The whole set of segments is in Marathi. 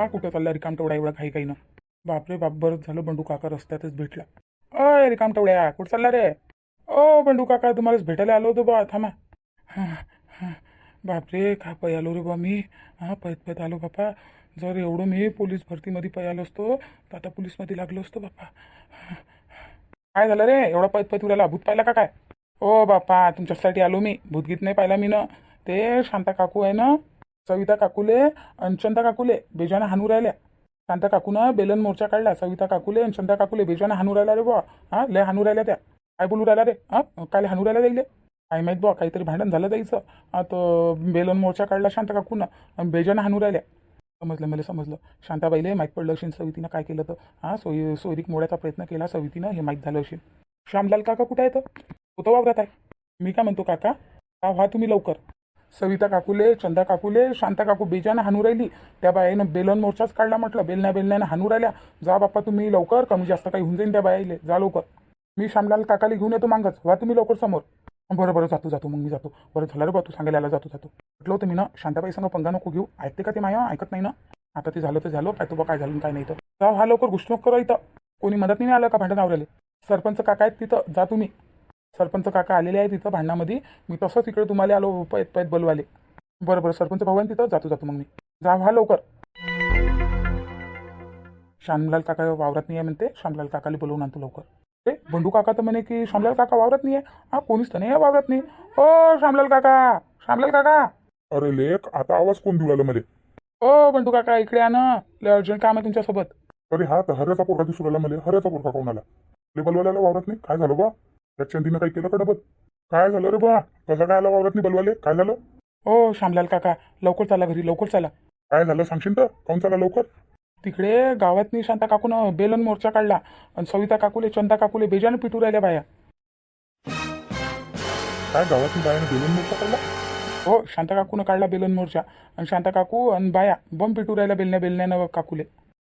हा कुठं चालला रिकाम तेवढा एवढा काही काही ना? बापरे बाप बरं झालं बंडू काका रस्त्यातच भेटला. अय रिकाम तेवढ्या कुठं चालला रे? ओ बंडू काका तुम्हालाच भेटायला आलो होतो बा थांबा. हां बापरे का पै आलो रे बा मी? हा पैत पैत आलो बापा. जर एवढं मी पोलीस भरतीमध्ये पै आलो असतो तर आता पोलीसमध्ये लागलो असतो बापा. काय झालं रे? एवढा पैत पैत उडाला भूत पाहिला का काय? ओ बापा तुमच्यासाठी आलो मी. भूतगीत नाही पाहिला मी ना. ते शांता काकू आहे ना? सविता काकुले आणि चंदा काकुले बेजानं हानू राहिल्या. शांता काकूनं बेलन मोर्चा काढला. सविता काकुले आणि चंदा काकुले बेजानं हानू राहिला रे बुवा. हा लय हानू राहिल्या त्या. काय बोलू राहिला रे? हा काय हानू राहिला जाईल काय माहीत बुवा काहीतरी भांडण झालं जायचं आता बेलन मोर्चा काढला शांता काकूनं आणि बेजानं हानू राहिल्या. समजलं मला समजलं. शांताबाईले माहीत पडलं असेल सवितीनं काय केलं तर हां सोयी सोयरीक मोडायचा प्रयत्न केला सवितीनं हे माहीत झालं असेल. श्यामलाल काका कुठं आहे तर तो वावरत वावरात आहे. मी काय म्हणतो काका? का व्हा तुम्ही लवकर. सविता काकुले चंदा काकुले शांता काकू बेजानं हानू राहिली. त्या बायानं बेलन मोर्चाच काढला म्हटलं. बेलण्या बेलण्यानं हानू राहिल्या. जा बाप्पा तुम्ही लवकर कमी जास्त काही होऊन जाईन त्या बायाले. जा लवकर. मी श्यामलाल काकाला घेऊन येतो मागच. वा तुम्ही लवकर समोर. बरं बरं जातो जातो. मग मी जातो. बरं झालं रे बा तू सांगायला आला जातो जातो. म्हटलं होतं मी ना शांताबाई संग पंगा नको घेऊ. ऐकते का ते माया? ऐकत नाही ना? आता ते झालं तर झालं. काय तो बा काय झालं काय नाही तर. जा हा लवकर घुसणूक करा इथं. कोणी मदत नाही आलं का भांडण आवराले सरपंच काका आहेत तिथं. जा तुम्ही. सरपंच काका आलेले आहेत तिथं भांडणामध्ये. मी तसंच इकडे तुम्हाला आलो पैत पैत बोलवाले. बरं बरं सरपंच भाऊ आहे तिथं? जातो जातो मग मी. जा व्हा लवकर. श्यामलाल काका वावरात नाही आहे म्हणते. श्यामलाल काकाला बोलवून आणतो लवकर. ए बंडू काका तर म्हणे की श्यामलाल काका वावरात नाही आहे हा कोणीच तर नाही आहे वावरात नाही. ओ श्यामलाल काका श्यामलाल काका. अरे लेख आता आवाज कोण देऊ लागला मध्ये ओ बंडू काका इकडे ना. लय अर्जंट काम आहे तुमच्यासोबत. अरे हा तर हऱ्याचा पोरगा दिसू लागला मध्ये हऱ्याचा पोरगा कोण आला ले बलवाल्याला वावरत नाही? काय झालं बा? त्या चंदीनं काही केलं का डबल? काय झालं रे बा कसं काय आला वावरत नाही बलवाले? काय झालं? ओ श्यामलाल काका लवकर चला घरी लवकर चला. काय झालं? सांगशील तर? काऊन चाला लवकर? तिकडे गावातनी शांता काकूनं बेलन मोर्चा काढला आणि सविता काकूले चंदा काकूले बेजानं पिटू राहिल्या बाया. काय गावातून बायाने बेलून मोर्चा काढला? हो शांता काकूनं काढला बेलन मोर्चा आणि शांता काकू आणि बाया बम पिटू राहिल्या बेलण्या बेलण्यानं काकूले.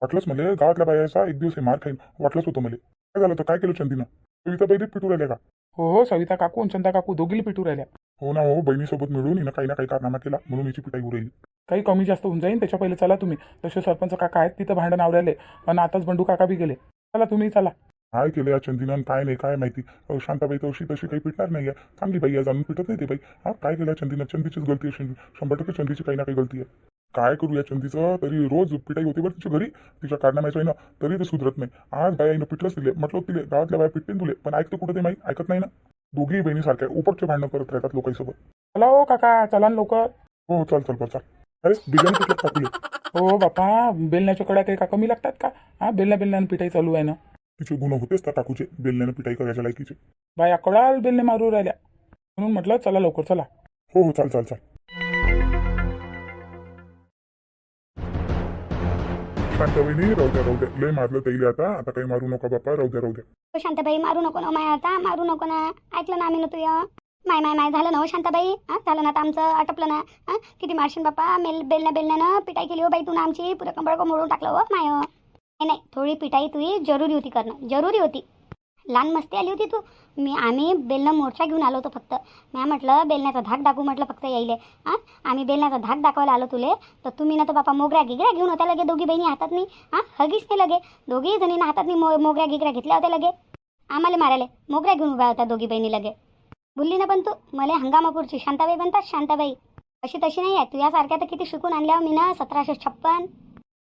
वाटलंच मला गावातल्या बायाचा एक दिवस हे मार खाईन. वाटलंच होतं मला. काय झालं तर काय केलं चंदीनं? कविता बैलीत पिटू राहिल्या का? हो हो सविता काकू आणि चंदा काकू दोघीला पिटू राहिल्या. हो ना हो बहिणीसोबत मिळून हिनं काही ना काही कारनामा केला म्हणून हिची पिटाई उरली काही कमी जास्त होऊन जाईन त्याच्या पहिले चला तुम्ही. तसे सरपंच काका आहेत तिथं भांडण आवरायले. आणि आताच बंडू काका बी गेले. चला तुम्ही चला. काय केलं या चंदीनं आणि काय नाही काय माहिती? अहो, शांताबाई तर अशी तशी काही पिटणार नाही आहे चांगली बाई आहे जाणून पिटत नाही ते बाई. हा काय केलं या चंदीनं? चंदीचीच गलती असेल शंभर टक्के चंदीची काही ना काही गलती आहे. काय करू या चंदीचं तरी रोज पिटाई होते बरं तिच्या घरी. तिच्या कारणामाचं आहे ना तरी ते सुधरत नाही. आज बाईनं पिटलंच दिले म्हटलं तिले गावातल्या बाया पिटतील तुले पण ऐकतं कुठं ते माहीत? ऐकत नाही ना. दोघी बहिणीसारख्या उपरचे भांडणं करत राहतात लोकांसोबत. चला हो काका चला न लवकर. हो चल चल बरं चाल. अरे बिर्याणी का तुले हो बापा बेलण्याच्या कड्या काही का कमी लागतात का? हा बेलण्या बेलण्यानं पिठाई चालू आहे ना. तिचे गुण होतेच त्या टाकूचे बेलण्यानं पिटाई करायच्या लायकीचे. बाया कडाल बेलणे मारू राहिल्या. म्हणून म्हटलं चला लवकर चला. हो हो चाल चाल चाल. शांताबाईनी राहू द्या राहू द्या. लय मारलं तैले आता. आता काही मारू नका बापा राहू द्या राहू द्या. हो शांताबाई मारू नको ना माय आता मारू नको ना. ऐकलं ना आम्ही ना तुया माय माय माय झालं ना हो शांताबाई? हा झालं ना आता आमचं आटपलं ना. हा किती मारशील बाप्पा मेल बेलण्या बेलण्यानं पिटाई केली हो बाई तू ना आमची. पुरं कंबळ मोडून टाकलं हो माय हो. नाही नाही थोडी पिटाई तुझी जरुरी होती करणं. जरुरी होती. लहान मस्ती आली होती तू. मी आम्ही बेलनं मोर्चा घेऊन आलो होतो फक्त. मी म्हटलं बेलण्याचा धाक दाखवू म्हटलं फक्त यायले. हां आम्ही बेलण्याचा धाक दाखवायला आलो तुले. तर तुम्ही ना तर बापा मोगऱ्या गिगऱ्या घेऊन होत्या लगे दोघी बहिणी हातात नाही हां हगीच नाही लगे. दोघी जणींना हातात नाही मो मोगऱ्या गिगऱ्या घेतल्या होत्या लगे. आम्हाला मारायला. मोगऱ्या घेऊन उभ्या होत्या दोघी बहिणी लगे. बोलली ना पण तू मला हंगामापूरची शांताबाई बनतात शांताबाई. अशी तशी नाही आहे तुझ्यासारख्या तर किती शिकून आणल्या हो मी ना सतराशे छप्पन.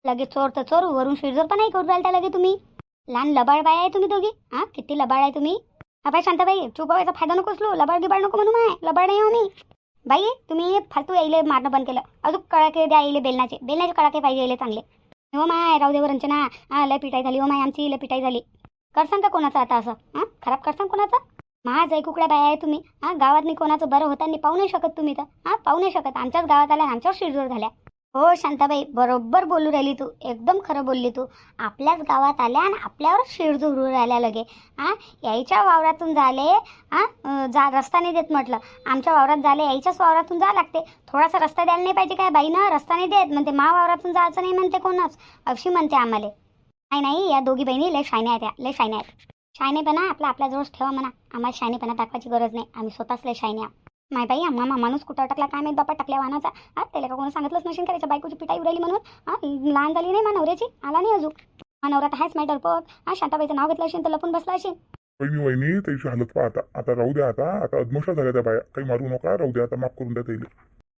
लगे चोर तर चोर वरून शिरजोर पण नाही करू राहिल्या लगे तुम्ही. लहान लबाड बाय आहे तुम्ही दोघी? हां किती लबाड आहे तुम्ही? हा शांताबाई चुप व्हायचा फायदा नकोच लो लबाड गिबाड नको म्हणू माय. लबाड नाही हो मी. बाई तुम्ही फालतू यायले मारणं बंद केलं. अजून कडाके द्या येईल बेलनाचे बेलनाचे कडाके पाहिजे यायले चांगले. हो माय राहू देव रंजना. हा लय पिटाई झाली हो माय आमची लय पिटाई झाली. करसान का कोणाचं आता असं? हां खराब करसान कोणाचं? महाज कुकड्या बाया आहे तुम्ही. हां गावात नाही कोणाचं बरं होता नाही पाहू नाही शकत तुम्ही तर. हां पाहू नाही शकत. आमच्याच गावात आल्या आमच्यावर शिरजोर झाल्या. हो शांताबाई बरोबर बोलू राहिली तू. एकदम खरं बोलली तू. आपल्याच गावात आल्या आणि आपल्यावर शिळ झुरू राहिल्या लगे. हां यायच्या वावरातून झाले हां जा रस्ता नाही देत म्हटलं. आमच्या वावरात झाले यायच्याच वावरातून जा लागते. थोडासा रस्ता द्यायला नाही पाहिजे काय बाई ना रस्ता नाही देत. म्हणते मा वावरातून जायचं नाही म्हणते कोणच. अशी म्हणते आम्हाला. नाही नाही या दोघी बहिणी लय शायने आहेत लय शायने आहेत. शायनेपणा आपला आपल्याजवळच ठेवा म्हणा. आम्हाला शायनेपणा दाखवायची गरज नाही. आम्ही स्वतःच लय शायने माय बाई आम्हा माणूस कुठं टाकला काय माहीत बापा टाकल्या वाहनाचा हा त्याला का कोणी सांगितलंच नसेल का त्याच्या बायकोची पिटाई उरायली म्हणून? हा लहान झाली नाही मा नवऱ्याची आला नाही अजून. हा नवरा तर हाच माय डरपक हा शांताबाईचं नाव घेतलं असेल तर लपून बसला असेल. वहिनी वहिनी त्याची हालत पहा आता. आता राहू द्या आता. आता अदमोशा झाल्या त्या बाया. काही मारू नका राहू द्या आता माफ करून द्या त्याला.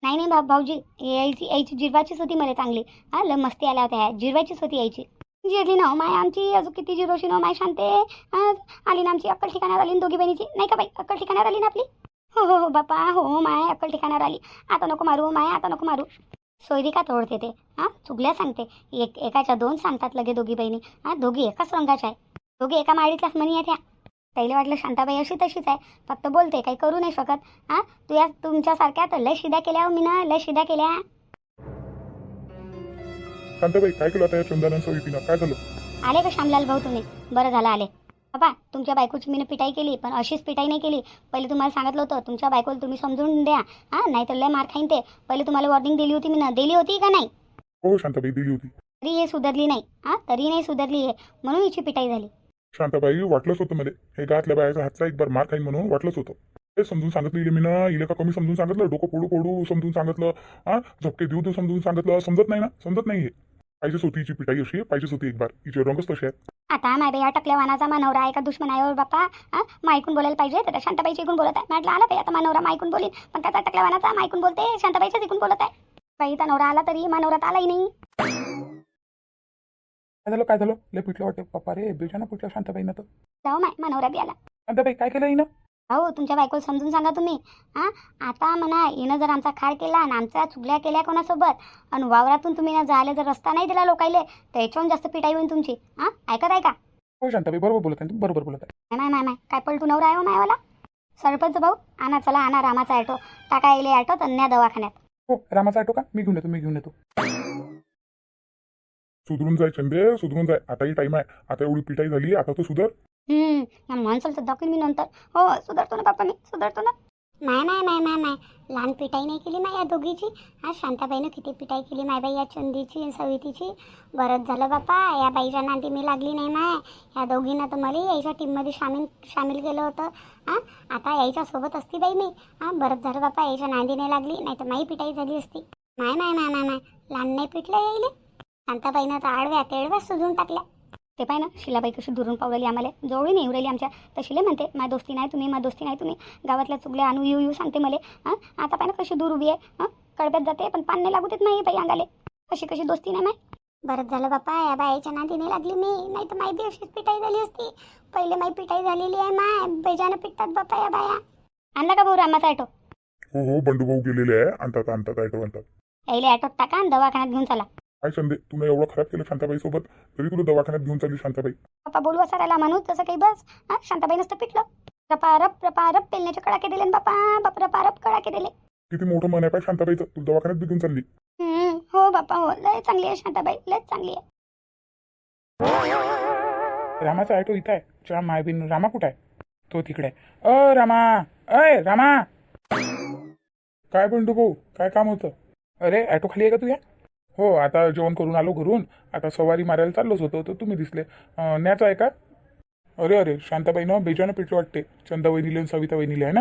नाही नाही बाप भाऊजी यायची यायची जिरवाचीच होती मला चांगली. हा लय मस्ती आल्या होत्या. जिरवाचीच होती यायची. जिरली ना हो माय आमची. अजून किती जिरोशी ना हो माय शांते? आली ना आमची अक्कल ठिकाणावर आली ना दोघी बहिणीची? नाही का बाई अक्कल ठिकाणावर आली ना आपली? हो हो हो बापा हो माय अक्कल ठिकाणावर आली. आता नको मारू माय आता नको मारू. सोयरी का तोडते ते? हां चुगल्या सांगते. एक एकाच्या दोन सांगतात लगे दोघी बहिणी. हां दोघी एकाच रंगाच्या आहे. दोघी एका माळीतल्याच म्हणी आहेत त्या त्याला वाटलं शांताबाई अशी तशीच आहे. फक्त बोलते काही करू नाही शकत. हां तू या तुमच्यासारख्या तर लय शिद्या केल्या हो मी ना लय शिद्या केल्या. शांताबाई काय केलं आता या चंदनानं सवितीनं काय झालं? आले का श्यामलाल भाऊ तुम्ही? बरं झालं आले. बाबा तुमच्या बायकोची मी पिटाई केली पण अशीच पिटाई नाही केली. पहिले तुम्हाला सांगितलं होतं तुमच्या बायकोला तुम्ही समजून द्या. हां नाहीतर लय मार खाईन ते. पहिले तुम्हाला वॉर्निंग दिली होती मी ना दिली होती का नाही? हो शांताबाई दिली होती. तरी हे सुधारली नाही. हां तरी नाही सुधारली आहे म्हणून हिची पिटाई झाली. शांताबाई वाटलंच होतं मला. हे गावातल्या बायाचा हातचा एक बार मार खाईन म्हणून वाटलंच होतं. ते समजून सांगितलं इले मी ना इले का कमी समजून सांगितलं. डोकं फोडू फोडू समजून सांगितलं. हा झपके देऊ देऊ समजून सांगितलं. समजत नाही ना? समजत नाही हे. पाहिजेच होती हिची पिटाई अशी पाहिजेच होती एक बार. हिचे रंगच तसे आहेत. आता माय बाई अटकल्या वानाचा मानवरा आहे का दुश्मन आहे? बाप्पा हां? मायकून बोलायला पाहिजे? तर शांताबाईची ऐकून बोलत आहे. म्हटलं आला बाई आता मानवरा मायकून बोलीन. पण त्याचा अटकल्या वानाचा मायकून बोलते शांताबाईच्याच ऐकून बोलत आहे. बाई तर नवरा आला तरी मानवरात आलाही नाही. काय झालं? काय झालं? लय पिटलं वाटतं. पप्पा रे बेजानं पिटलं शांताबाईनं तर. जाऊ माय मानवरा बी आला. शांताबाई काय केलं हिनं? भाऊ तुमच्या बायकोला समजून सांगा तुम्ही. हां? आता म्हणा हिनं जर आमचा खाड केला आणि आमच्या चुगल्या केल्या कोणासोबत आणि वावरातून तुम्ही ना जायला जर रस्ता नाही दिला लोकायले तर याच्याहून जास्त पिटाई होईल तुमची. हां? ऐकत आहे का? हो शांताबाई बरोबर बोलत आहे. तुम्ही बरोबर बोलत आहे. माय माय माय काय पलटू नवरा आहे हो मायवाला? सरपंच भाऊ आणा चला आणा रामाचा ऑटो टाका येले ऑटो तर न्या दवाखान्यात. हो रामाचा ऑटो का? मी घेऊन येतो मी घेऊन येतो. सुधरून जाय चंदे सुधरून जाय. आताही टाइम आहे. आता एवढी पिटाई झाली आता तो सुधर. हम्म, या माणसाला दाखवीन मी नंतर हो सुधारतो ना बाप्पा मी सुधारतो ना नाही नाही नाही नाही नाही लहान पिटाई नाही केली ना या दोघीची हा शांताबाईनं किती पिटाई केली माय बाई या चंदीची आणि सवितीची बरंच झालं बाप्पा या बाईच्या नांदी मी लागली नाही माय या दोघीनं तर मला यायच्या टीममध्ये सामील सामील केलं होतं हां आता यायच्या सोबत असती बाई मी हां बरंच झालं बाप्पा यायच्या नांदी नाही लागली नाही तर माही पिटाई झाली असती नाही नाही नाही नाही नाही लहान नाही पिटलं यायले शांताबाईनं तर आडव्या तेडव्या सुजून टाकल्या ते पाय ना शिलाबाई कशी दुरून पावलेली आम्हाला. जवळी नाही उरली आमच्या. तर शिले म्हणते मा दोस्ती नाही तुम्ही मा दोस्ती नाही तुम्ही. गावातल्या चुगल्या आणू येऊ येऊ सांगते मला. हां? आता पाय ना कशी दूर उभी आहे. हां? कळब्यात जाते पण पान नाही लागू देत नाही बाई अंगाले. कशी कशी दोस्ती नाही माय. बरंच झालं बापा या बाईच्या नादी नाही लागली मी. नाही तर बी अशीच पिटाई झाली असती. पहिले माई पिटाई झालेली आहे माय. बेजानं पिटतात बापा या बाया. आणला का भाऊ रामाचा ॲटो हो हो बंडू भाऊ गेलेले आहे. आणतात आणतात ॲटो आणतात यायले ॲटोत टाका आणि दवाखान्यात घेऊन चला. काय चंदे तुला एवढं खराब केलं शांताबाई सोबत तरी तुला दवाखान्यात घेऊन चालली शांताबाई. पप्पा बोलू असा राहिला माणूस जसं काही बस. हां शांताबाई नसतं पिटलं. रपारप रपारप पेलण्याचे कडाके दिले न बापा बाप रपारप कडाके दिले. किती मोठं मन आहे पाय शांताबाईचं. तू दवाखान्यात बी घेऊन चालली. हम्म, हो बापा हो लय चांगली आहे शांताबाई लय चांगली आहे. रामाचा ऑटो इथं आहे. च्या मायबीन रामा कुठं आहे? तो तिकडे आहे. अ रामा! अय रामा! काय बंडू भाऊ काय काम होतं? अरे ऑटो खाली आहे का तुझ्या? हो आता जेवण करून आलो घरून. आता सवारी मारायला चाललोच होतो तर तुम्ही दिसले. न्याचा न्याचं आहे का? अरे अरे शांताबाईनं बेजानं पिटलं वाटते. चंदा वहिनीले आणि सविता वहिनीले आहे ना?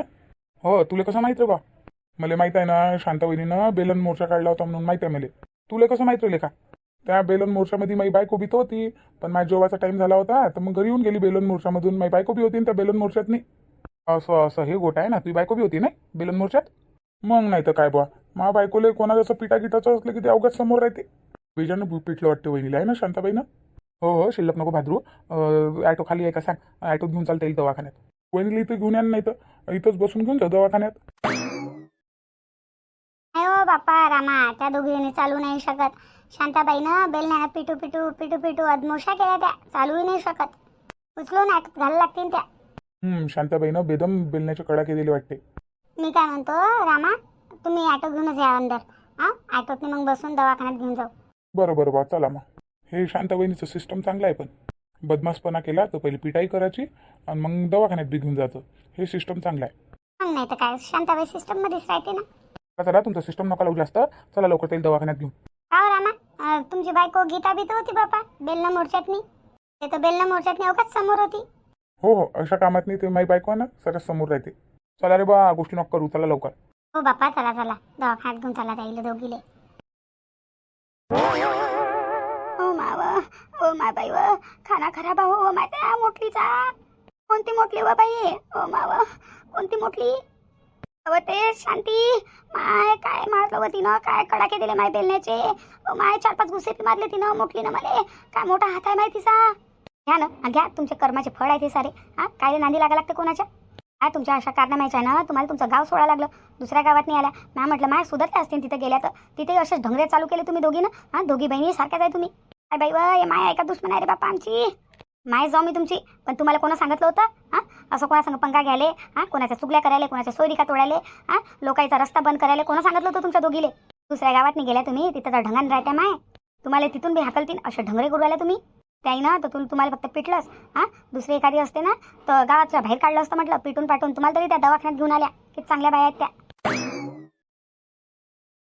हो तुला कसं माहीत रे बा? मला माहीत आहे ना शांता वहिनीनं बेलन मोर्चा काढला होता म्हणून माहीत आहे मला. तुला कसं माहीत रे का? त्या बेलन मोर्चामध्ये माझी बायको बी होती पण माझ्या जेवाचा टाइम झाला होता तर मग घरी येऊन गेली बेलन मोर्चामधून. माझी बायको बी होती ना त्या बेलन मोर्चात नाही असं असं हे गोट आहे ना तुझी बायको बी होती ना बेलन मोर्चात? मग नाही तर काय बुवा? मा बायकोले कोणाचं असं पिटा गिटाचं असलं की ते अवघात समोर राहते. बेजानं पिटलं वाटतं वहिनीला आहे ना शांताबाईनं? हो हो शिल्लक नको भादरू. ॲटो खाली आहे का सांग? ॲटोत घेऊन चालता येईल दवाखान्यात. वहिनीला इथं घेऊन या नाही तर इथंच बसून घेऊन जा दवाखान्यात. नाही हो बापा रामा त्या दोघींनी चालू नाही शकत. शांताबाईनं बेलण्यानं पिटू पिटू पिटू पिटू अदमोशा केल्या त्या. चालूही नाही शकत. उचलून ॲटोत घालायला लागतील त्या. हम्म, शांताबाईनं बेदम बेलण्याचे कडाके दिले वाटते. मी काय म्हणतो रामा तुम्ही ॲटो घेऊनच या अंदर. हां? ॲटोतनी मग बसून दवाखान्यात घेऊन जाऊ. बरं बरं बा चला मग. हे शांताबाईनीचं सिस्टम चांगलं आहे पण. बदमाशपणा केला तर पहिले पिटाई करायची आणि मग दवाखान्यात बी घेऊन जायचं. हे सिस्टम चांगलं आहे. मग नाही तर काय शांताबाई सिस्टममध्येच राहते ना. का चला तुमचं सिस्टम नका लावू जास्त. चला लवकर त्याला दवाखान्यात घेऊन. का हो रामा. अं, तुमची बायको गीता बी तर होती बापा. बेलना मोर्चातनी. ते तर बेलना मोर्चातनी अवकाच समोर होती. हो हो. अशा कामात नाही ते माझी बायको आहे ना सरस समोर राहते. चला रे बा गोष्टी नको करू. चला लवकर. हो बाप्पा चला चला. दवाखान्यात घेऊन चला ताईला दोघीले. हो माव हो माय बाई व. खाना खराब हो माहिती त्या मोठलीचा कोणती मोठली व बाई? हो माव कोणती मोठली ते शांती. माय काय मारलं तिनं? काय कडाके दिले माय बेलण्याचे? हो माय चार पाच गुस्से मारले तिनं ना मला. काय मोठा हात आहे माहितीचा घ्या ना घ्या. तुमचे कर्माचे फळ आहे ते सारे. हा काय नांदी लागा लागते कोणाच्या? हा तुमच्या अशा कारणामायच्या ना तुम्हाला तुमचं गाव सोडा लागलं. दुसऱ्या गावात नाही आल्या. मॅम म्हटलं माय सुधारले असतील तिथे गेल्या तर. तिथे असेच ढंगरे चालू केले तुम्ही दोघी ना? हा दोघी बहिणी सारख्याच आहे तुम्ही. काय बाई व माय ऐका दुश्मन आहे रे बापा आमची. माय जाऊ मी तुमची. पण तुम्हाला कोणा सांगितलं होतं? हां असं कोणा सांग पंगा घ्यायले? हा कोणाच्या चुगल्या करायला कोणाच्या सोयरिका तोडायले? हा लोकांचा रस्ता बंद करायला. कोणा सांगितलं होतं तुमच्या दोघीले? दुसऱ्या गावात नाही गेल्या तुम्ही. तिथं तर ढंगान राहत्या माय. तुम्हाला तिथून बी हाकलतील असे ढंगरे करू तुम्ही. त्याही ना तर तू तुम्हाला फक्त पिटलंच. हा? दुसरी एखादी असते ना तर गावाच्या बाहेर काढलं असतं म्हटलं पिटून पाठवून तुम्हाला तरी त्या दवाखान्यात घेऊन आल्या. किती चांगल्या बाया आहेत त्या.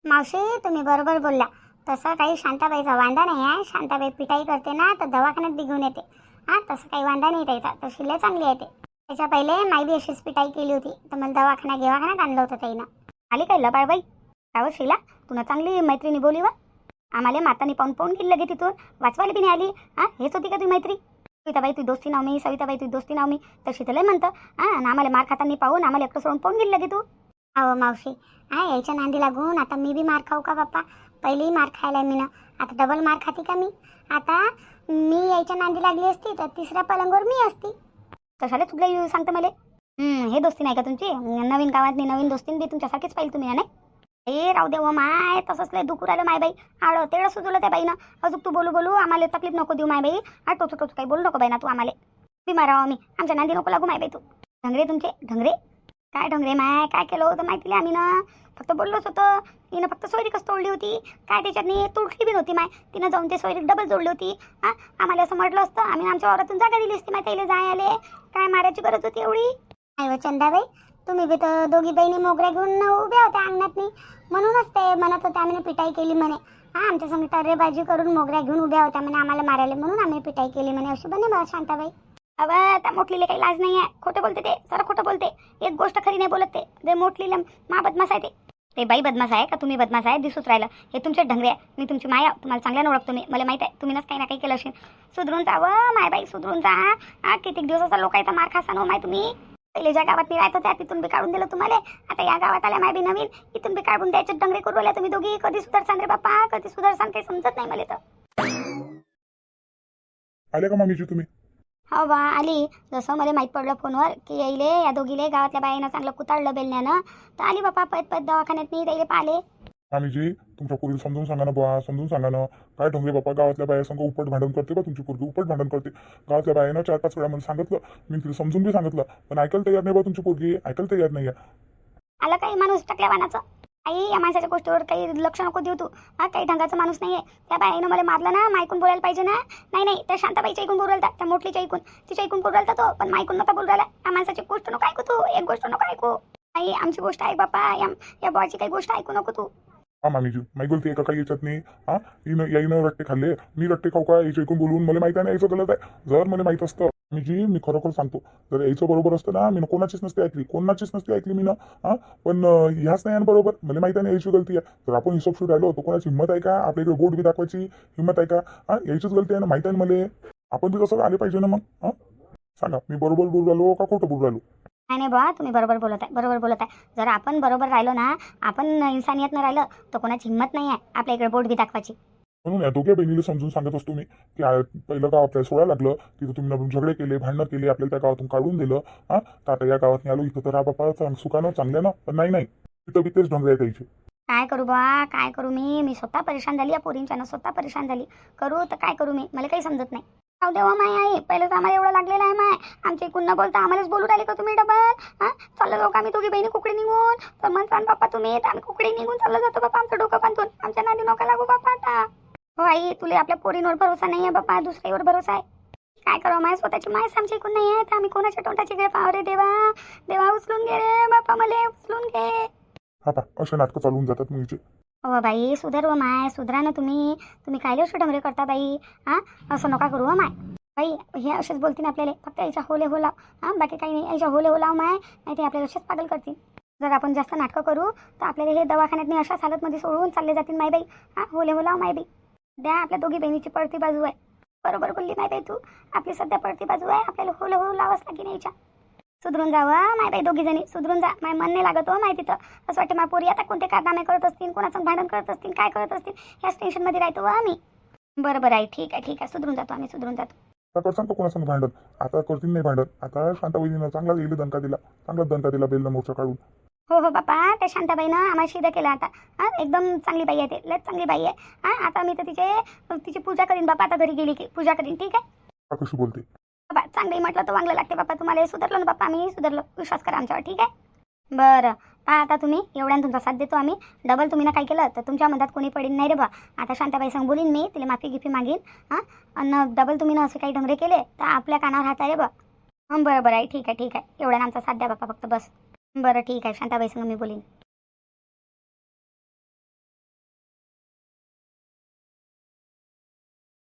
मावशी तुम्ही बरोबर बोलल्या. तसं काही शांताबाईचा वांदा नाही आहे शांताबाई पिटाई करते ना तर दवाखान्यात बी घेऊन येते. हा? तसं काही वांदा नाही त्याचा. तर शिल्ले चांगली आहे ते. त्याच्या पहिले माई बी अशीच पिटाई केली होती. तर मला दवाखाना दवाखान्यात आणलं होतं ताईनं आली काय लबाळबाई? काय शिला? तुला चांगली मैत्रिणी बोली वा आम्हाला मातानी पाहून पाहून गेली लगे तिथून. वाचवायला बी नाही आली. हा हेच होती का तुझी मैत्री? सविताबाई तुझी दोस्ती नाव मी सविताबाई तुझी दोस्ती नाव मी. तर लय म्हणतं. हा आणि आम्हाला मार खाताना पाहून आम्हाला एकटं सोडून पाहून गेली लगे तू. अहो मावशी हा यायच्या नांदी लागून आता मी बी मार खाऊ का बाप्पा? पहिलेही मार खायला मी ना आता डबल मार खाते का मी? आता मी यायच्या नांदी लागली असती तर तिसऱ्या पलंगावर मी असती. कशाला येऊ सांगते मला. हे दोस्ती नाही का तुमची? नवीन गावात नवीन दोस्तीन बी तुमच्यासारखीच पाहिजे तुम्ही नाही? ए राहू दे व माय तसंच लय दुखू राहिलं माय बाई. आळ तेवढं सुचवलं त्या बाईनं. अजून तू बोलू बोलू आम्हाला तकलीफ नको देऊ माय बाई. हा टोचू टोचू काही बोलू नको बाई ना तू आम्हाला. बिमार आहो आम्ही आमच्या नांदी नको लागू माय बाई तू. ढंगरे तुमचे ढंगरे. काय ढंगरे माय काय केलं होतं माहिती आम्ही ना फक्त बोललोच होतं. तिनं फक्त सोयरीकच तोडली होती? काय त्याच्यातनी तुटली बी नव्हती माय. तिनं जाऊन ते सोयरीक डबल जोडली होती. हा आम्हाला असं म्हटलं असतं. आम्ही आमच्या वावरातून जागा दिली असती माय त्याला जाय आले काय मारायची गरज होती एवढी? चंदा चंदाबाई तुम्ही बी तर दोघी बहिणी मोगऱ्या घेऊन उभ्या होत्या अंगणात म्हणूनच ते म्हणत होते आम्ही पिटाई केली म्हणे. हा आमच्या संग टर्रेबाजी करून मोगऱ्या घेऊन उभ्या होत्या म्हणे आम्हाला मारायला. म्हणून आम्ही पिटाई केली म्हणे. अशी बने बा शांताबाई. अव त्या मोठलीला काही लाज नाही आहे खोटं बोलते ते. सर खोटं बोलते. एक गोष्ट खरी नाही बोलत ते. ते मोठलीला मा बदमाश आहे ते. ते बाई बदमाश आहे का तुम्ही बदमाश आहे? दिसूच राहिलं. हे तुमचे ढंगरे आहे. मी तुमची माया. तुम्हाला चांगल्यानं ओळखतो मी. मला माहीत आहे. तुम्हीच काही ना काही केलं असेल. सुधरून जावं माय बाई सुधरून जा. हा कितीक दिवसाचा लोकांचा मार खासा नो माय तुम्ही. पहिले ज्या गावात मी राहत होत्या तिथून बी काढून दिलं तुम्हाला. आता या गावात आल्या माय बी नवीन इथून बी काढून द्यायचे डंगरे करू राहिल्या तुम्ही दोघी कधी सुधारसान रे बाप्पा कधी सुधारसान काही समजत नाही मला तर. आले का मामीजी तुम्ही? हो बा आली. जसं मला माहीत पडलं फोनवर की येईले या दोघीले गावातल्या बाईनं चांगलं कुताळलं बेलण्यानं. तर आली बापा पैत पैत दवाखान्यात नाही त्याला पाहिले. मामीजी तुमच्या पोरीला समजून सांगा ना बुवा समजून सांगा ना काय ढोंगे बापा गावातल्या बायासंग उपट भांडण करते का तुमची पोरगी उपट भांडण करते. गावातल्या बायानं चार पाच वेळा मला सांगितलं मी तिला समजून बी सांगितलं पण ऐकायला तयार नाही बा तुमची पोरगी ऐकायला तयार नाही आला काही माणूस टाकल्या वानाचं? आई या माणसाच्या गोष्टीवर काही लक्ष नको देऊ तू. हा काही ढंगाचा माणूस नाहीये. त्या बाईनं मला मारलं ना मायकून बोलायला पाहिजे ना. नाही नाही त्या शांताबाईच्या ऐकून बोलू त्या मोठलीच्या ऐकून. तिच्या ऐकून बोलू तो पण मायकून नका बोलू राहिला. या माणसाची गोष्ट नको ऐकू तू एक गोष्ट नको ऐकू. आई आमची गोष्ट ऐक बापा या या बॉयची काही गोष्ट ऐकू नको तू. हा मामीजी माही गलती एका काही याच्यात नाही. हा हिनं याईनं रट्टे खाल्ले. मी रट्टे खाऊ का याच्या ऐकून बोलून मला माहिती आहे ना याचं गलत आहे. जर मला माहीत असतं मी जी मी खरोखर सांगतो. जर यायचं बरोबर असतं ना मी कोणाचीच नसते ऐकली. कोणाचीच नसते ऐकली मी ना हा पण ह्याच नाही बरोबर. मला माहिती आहे ना याची गलती आहे. जर आपण हिशोब शूट राहिलो तर कोणाची हिंमत आहे का? आपल्या इकडे बोट बी दाखवायची हिंमत आहे का? हा याचीच गलती आहे ना माहिती आहे ना मला? आपण बी कसं आले पाहिजे ना मग हा? सांगा मी बरोबर बोलू राहिलो का खोटं बोलू राहिलो? नाही नाही बुवा तुम्ही बरोबर बोलत आहे बरोबर बोलत आहे. जर आपण बरोबर राहिलो ना आपण इन्सानियतनं राहिलं तर कोणाची हिंमत नाही आहे आपल्या इकडे बोट बी दाखवायची. म्हणून या दोघ्या बहिणीला समजून सांगत असतो मी की आ- पहिलं गाव आपल्याला सोडायला लागलं तिथं तुम्ही झगडे केले भांडणं केली आपल्याला त्या गावातून काढून दिलं हा? तर आता या गावात आलो इथं तर हा बापा चांग सुखानं चांगल्यानं पण नाही नाही. तिथं बी तेच ढंग आहे त्याचे काय करू बा काय करू मी? मी स्वतः परेशान झाली या पोरींच्यानं स्वतः परेशान झाली. करू तर काय करू मी? मला काही समजत नाही. अहो देवा माय आई. पहिलेच आम्हाला एवढं लागलेलं आहे माय. आमच्या इकडून न बोलता आम्हालाच बोलू राहिले का तुम्ही डबल? हां? चाललं जाऊ का आम्ही दोघी बहिणी कुकडे निघून. तर म्हणसान बाप्पा तुम्ही तर आम्ही कुकडे निघून चाललं जातो बाप्पा आमचं डोकं बांधून. आमच्या नादी नका लागू बाप्पा आता. हो आई तुला आपल्या पोरींवर भरोसा नाही आहे बाप्पा दुसऱ्यावर भरोसा आहे. काय करावं माय स्वतःची मायस आमच्या इकडून नाही आहे तर आम्ही कोणाच्या तोंडाची गेळ पाव रे देवा? देवा उचलून घे रे बाप्पा मला उचलून घे. हा असे नाटकं चालून जातात मुलीचे. हो बाई सुधार व माय सुधरा ना तुम्ही. तुम्ही काय असे करता बाई? हा? असं नका करू हो माय. बाई हे असेच बोलतील आपल्याला. फक्त याच्या होले हो लाव. हां? बाकी काही नाही. याच्या होले हो लाव माय. नाही ते आपल्याला असेच पागल करतील. जर आपण जास्त नाटकं करू तर आपल्याला हे दवाखान्यात नाही अशाच हालतमध्ये सोडून चालले जातील माय बाई. हां? होले हो लाव माय बाई. द्या आपल्या दोघी बहिणीची पडती बाजू आहे. बरोबर बोलली माय बाई तू. आपली सध्या पडती बाजू आहे. आपल्याला होले हो लावच लागेल याच्या. सुधरून जावं माय बाई दोघी जणी सुधरून जा. माय मन नाही लागत हो माहिती तर असं वाटतं माय पोरी आता कोणते कारनामे करत असतील कोणाचं भांडण करत असतील काय करत असतील ह्याच टेन्शनमध्ये राहतो हो आम्ही. बरं बरं आहे ठीक आहे ठीक आहे. सुधरून जातो आम्ही सुधरून जातो. आता करसान का कोणासंग भांडण. आता करतील नाही भांडण. आता शांताबाईनं चांगला येईल दणका दिला. चांगलाच दणका दिला बेलनं मोर्चा काढून. हो हो बापा त्या शांताबाईनं आम्हाला शिदा केला आता. हां एकदम चांगली बाई आहे ते. लय चांगली बाई आहे. हां आता मी तर तिचे तिची पूजा करीन बापा आता घरी गेली की पूजा करीन ठीक आहे? बोलते? चांगली म्हटलं तर चांगलं लागते बाप्पा तुम्हाला हे सुधारलो ना बाप्पा आम्ही सुधारलो. विश्वास करा आमच्यावर ठीक आहे? बरं. पहा आता तुम्ही एवढ्यानं तुमचा साथ देतो आम्ही. डबल तुम्ही ना काय केलं तर तुमच्या मधात कोणी पडेल नाही रे बा. आता शांताबाई सांग बोलीन मी तिला माफी गिफी मागीन हां? आणि डबल तुम्ही ना असे काही ढंगरे केले तर आपल्या कानावर हात आहे रे बा. हां बरं बरं आहे ठीक आहे ठीक आहे. एवढ्यानं आमचा साथ द्या बापा फक्त बस. बरं ठीक आहे. शांताबाई सांग मी बोलीन.